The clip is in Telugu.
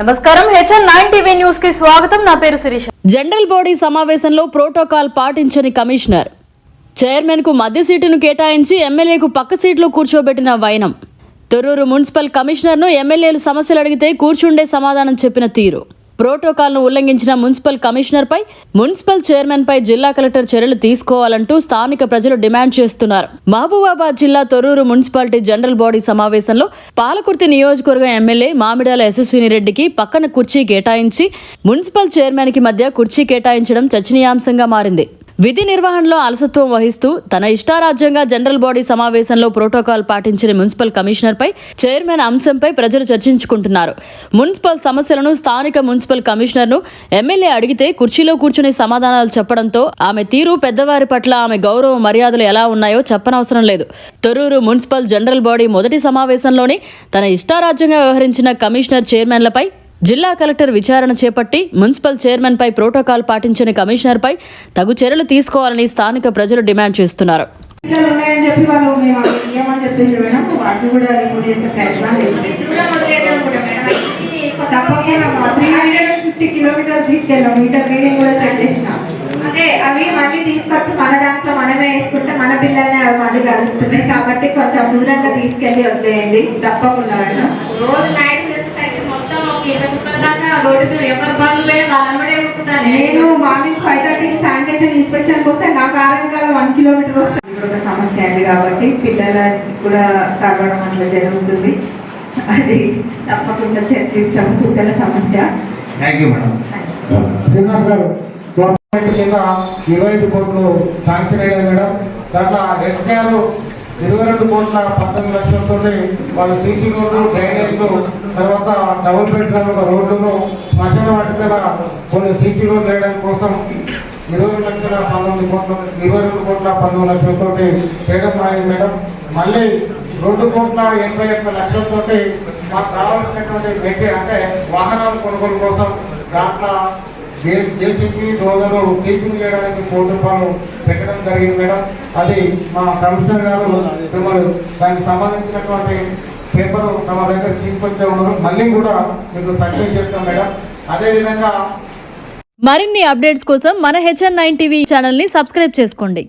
నమస్కారం హెచ్ఎన్ నైన్ టీవీ న్యూస్కి స్వాగతం. నా పేరు శిరీష. జనరల్ బాడీ సమావేశంలో ప్రోటోకాల్ పాటించని కమిషనర్. చైర్మన్కు మధ్య సీటును కేటాయించి ఎమ్మెల్యేకు పక్క సీట్లో కూర్చోబెట్టిన వైనం. తొర్రూరు మున్సిపల్ కమిషనర్ను ఎమ్మెల్యేలు సమస్యలు అడిగితే కూర్చుండే సమాధానం చెప్పిన తీరు. ప్రోటోకాల్ను ఉల్లంఘించిన మున్సిపల్ కమిషనర్పై మున్సిపల్ చైర్మన్పై జిల్లా కలెక్టర్ చర్యలు తీసుకోవాలంటూ స్థానిక ప్రజలు డిమాండ్ చేస్తున్నారు. మహబూబాబాద్ జిల్లా తొర్రూరు మున్సిపాలిటీ జనరల్ బాడీ సమావేశంలో పాలకుర్తి నియోజకవర్గం ఎమ్మెల్యే మామిడాల యశస్విని రెడ్డికి పక్కన కుర్చీ కేటాయించి మున్సిపల్ చైర్మన్కి మధ్య కుర్చీ కేటాయించడం చర్చనీయాంశంగా మారింది. విధి నిర్వహణలో అలసత్వం వహిస్తూ తన ఇష్టారాజ్యంగా జనరల్ బాడీ సమావేశంలో ప్రోటోకాల్ పాటించిన మున్సిపల్ కమిషనర్పై చైర్మన్ అంశంపై ప్రజలు చర్చించుకుంటున్నారు. మున్సిపల్ సమస్యలను స్థానిక మున్సిపల్ కమిషనర్ను ఎమ్మెల్యే అడిగితే కుర్చీలో కూర్చుని సమాధానాలు చెప్పడంతో ఆమె తీరు పెద్దవారి పట్ల ఆమె గౌరవ మర్యాదలు ఎలా ఉన్నాయో చెప్పనవసరం లేదు. తొరూరు మున్సిపల్ జనరల్ బాడీ మొదటి సమావేశంలోనే తన ఇష్టారాజ్యంగా వ్యవహరించిన కమిషనర్ చైర్మన్లపై జిల్లా కలెక్టర్ విచారణ చేపట్టి మున్సిపల్ చైర్మన్ పై ప్రోటోకాల్ పాటించని కమిషనర్ పై తగు చర్యలు తీసుకోవాలని స్థానిక ప్రజలు డిమాండ్ చేస్తున్నారు. అదే అవి మళ్ళీ తీసుకొచ్చి మన దాంట్లో మనమే వేసుకుంటే మన పిల్లల్ని అవి మళ్ళీ కలుస్తున్నాయి. కాబట్టి కొంచెం దూరంగా తీసుకెళ్ళి వదిలేయండి. తప్పకుండా రోజు నైట్ చూస్తే మొత్తం ఒక ఇరవై ముక్కల దాకా రోడ్డు మీద ఎవరి పనులు వాళ్ళమ్మడే నేను మార్నింగ్ ఫైవ్ థర్టీకి శానిటేషన్ ఇన్స్పెక్షన్ వస్తే నాకు ఆరోగ్యాలు వన్ కిలోమీటర్ వస్తుంది. ఇప్పుడు ఒక సమస్య అయింది కాబట్టి పిల్లలకి కూడా తగ్గడం అట్లా జరుగుతుంది. అది తప్పకుండా చర్చిస్తాము. పిల్లల సమస్య. థ్యాంక్ యూ మేడం శ్రీనివాస్ గారు గవర్నమెంట్ కింద ఇరవై ఐదు కోట్లు శాంక్షన్ అయ్యాయి మేడం. దాంట్లో ఎస్కేఆర్ ఇరవై రెండు కోట్ల పంతొమ్మిది లక్షలతో వాళ్ళు సీసీ రోడ్లు డ్రైనేజ్లు తర్వాత డబుల్ బెడ్రూమ్ రోడ్లను శ్మశాన వాటికల కొన్ని సీసీ రోడ్లు వేయడం కోసం ఇరవై లక్షల పంతొమ్మిది కోట్ల ఇరవై రెండు కోట్ల పంతొమ్మిది లక్షలతో చేయడం మానేది మేడం. మళ్ళీ రెండు కోట్ల ఎనభై ఒక్క లక్షలతో మాకు కావాల్సినటువంటి అంటే వాహనాల కొనుగోలు కోసం దాంట్లో జేసీపీ డోజరు కీపింగ్ చేయడానికి కోటి రూపాయలు పెట్టడం జరిగింది మేడం. అది మా కమిషనర్ గారు మిమ్మల్ని దానికి సంబంధించినటువంటి పేపర్ తమ దగ్గర తీసుకొచ్చే ఉన్నారు. మళ్ళీ కూడా మీకు సబ్మిట్ చేస్తాం మేడం. అదేవిధంగా మరిన్ని అప్డేట్స్ కోసం మన హెచ్ఎన్ నైన్ టీవీ ఛానల్ని సబ్స్క్రైబ్ చేసుకోండి.